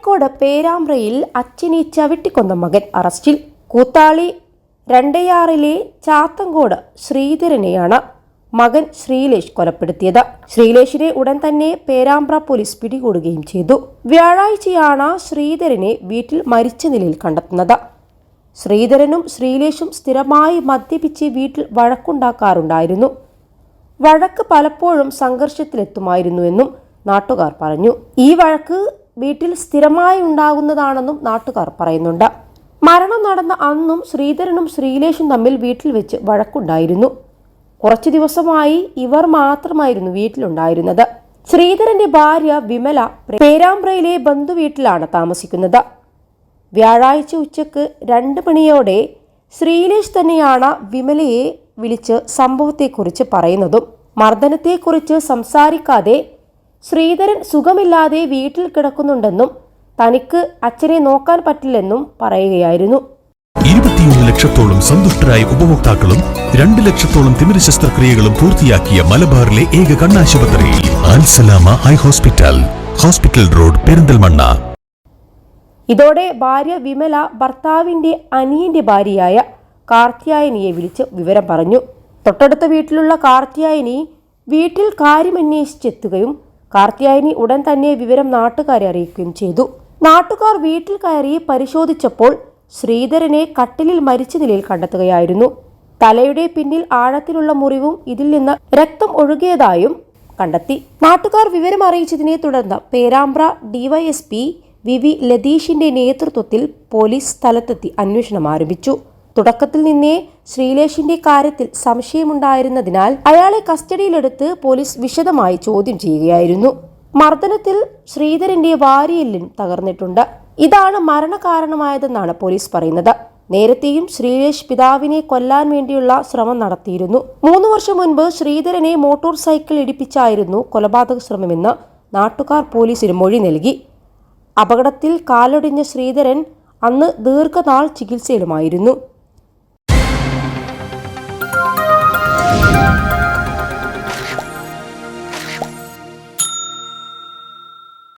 കോഴിക്കോട് പേരാമ്പ്രയിൽ അച്ഛനെ ചവിട്ടിക്കൊന്ന മകൻ അറസ്റ്റിൽ. കൂത്താളി രണ്ടയാറിലെ ചാത്തങ്കോട് ശ്രീധരനെയാണ് മകൻ ശ്രീലേഷ് കൊലപ്പെടുത്തിയത്. ശ്രീലേഷിനെ ഉടൻ തന്നെ പേരാമ്പ്ര പോലീസ് പിടികൂടുകയും ചെയ്തു. വ്യാഴാഴ്ചയാണ് ശ്രീധരനെ വീട്ടിൽ മരിച്ച നിലയിൽ കണ്ടെത്തുന്നത്. ശ്രീധരനും ശ്രീലേഷും സ്ഥിരമായി മദ്യപിച്ച് വീട്ടിൽ വഴക്കുണ്ടാക്കാറുണ്ടായിരുന്നു. വഴക്ക് പലപ്പോഴും സംഘർഷത്തിലെത്തുമായിരുന്നുവെന്നും നാട്ടുകാർ പറഞ്ഞു. ഈ വഴക്ക് വീട്ടിൽ സ്ഥിരമായി ഉണ്ടാകുന്നതാണെന്നും നാട്ടുകാർ പറയുന്നുണ്ട്. മരണം നടന്ന അന്നും ശ്രീധരനും ശ്രീലേഷും തമ്മിൽ വീട്ടിൽ വെച്ച് വഴക്കുണ്ടായിരുന്നു. കുറച്ചു ദിവസമായി ഇവർ മാത്രമായിരുന്നു വീട്ടിലുണ്ടായിരുന്നത്. ശ്രീധരന്റെ ഭാര്യ വിമല പേരാമ്പ്രയിലെ ബന്ധുവീട്ടിലാണ് താമസിക്കുന്നത്. വ്യാഴാഴ്ച ഉച്ചയ്ക്ക് രണ്ട് മണിയോടെ ശ്രീലേഷ് തന്നെയാണ് വിമലയെ വിളിച്ച് സംഭവത്തെക്കുറിച്ച് പറയുന്നതും മർദ്ദനത്തെക്കുറിച്ച് സംസാരിക്കാതെ ശ്രീധരൻ സുഖമില്ലാതെ വീട്ടിൽ കിടക്കുന്നുണ്ടെന്നും തനിക്ക് അച്ഛനെ നോക്കാൻ പറ്റില്ലെന്നും പറയുകയായിരുന്നു. ഇരുപത്തിയൊന്ന് ലക്ഷത്തോളം സന്തുഷ്ടരായ ഉപഭോക്താക്കളും രണ്ട് ലക്ഷത്തോളം തിമിര ശസ്ത്രക്രിയകളും പൂർത്തിയാക്കിയ മലബാറിലെ ഏക കണ്ണാശുപത്രിയിൽ Alsalama eye hospital hospital road Perinthalmanna. ഇതോടെ ഭാര്യ വിമല ഭർത്താവിന്റെ അനിയന്റെ ഭാര്യയായ കാർത്തിയായനിയെ വിളിച്ച് വിവരം പറഞ്ഞു. തൊട്ടടുത്ത വീട്ടിലുള്ള കാർത്തിയായനി വീട്ടിൽ കാര്യമന്വേഷിച്ചെത്തുകയും കാർത്തിയായനി ഉടൻ തന്നെ വിവരം നാട്ടുകാരെ അറിയിക്കുകയും ചെയ്തു. നാട്ടുകാർ വീട്ടിൽ കയറി പരിശോധിച്ചപ്പോൾ ശ്രീധരനെ കട്ടിലിൽ മരിച്ച നിലയിൽ കണ്ടെത്തുകയായിരുന്നു. തലയുടെ പിന്നിൽ ആഴത്തിലുള്ള മുറിവും ഇതിൽ നിന്ന് രക്തം ഒഴുകിയതായും കണ്ടെത്തി. നാട്ടുകാർ വിവരം അറിയിച്ചതിനെ തുടർന്ന് പേരാമ്പ്ര ഡിവൈഎസ്പി വി വി ലതീഷിന്റെ നേതൃത്വത്തിൽ പോലീസ് സ്ഥലത്തെത്തി അന്വേഷണം ആരംഭിച്ചു. തുടക്കത്തിൽ നിന്നേ ശ്രീലേഷിന്റെ കാര്യത്തിൽ സംശയമുണ്ടായിരുന്നതിനാൽ അയാളെ കസ്റ്റഡിയിലെടുത്ത് പോലീസ് വിശദമായി ചോദ്യം ചെയ്യുകയായിരുന്നു. മർദ്ദനത്തിൽ ശ്രീധരന്റെ വാരിയെല്ലും തകർന്നിട്ടുണ്ട്. ഇതാണ് മരണകാരണമായതെന്നാണ് പോലീസ് പറയുന്നത്. നേരത്തെയും ശ്രീലേഷ് പിതാവിനെ കൊല്ലാൻ വേണ്ടിയുള്ള ശ്രമം നടത്തിയിരുന്നു. മൂന്ന് വർഷം മുൻപ് ശ്രീധരനെ മോട്ടോർ സൈക്കിൾ ഇടിപ്പിച്ചായിരുന്നു കൊലപാതക ശ്രമമെന്ന് നാട്ടുകാർ പോലീസിന് മൊഴി നൽകി. അപകടത്തിൽ കാലൊടിഞ്ഞ ശ്രീധരൻ അന്ന് ദീർഘനാൾ ചികിത്സയിലുമായിരുന്നു. Thank you.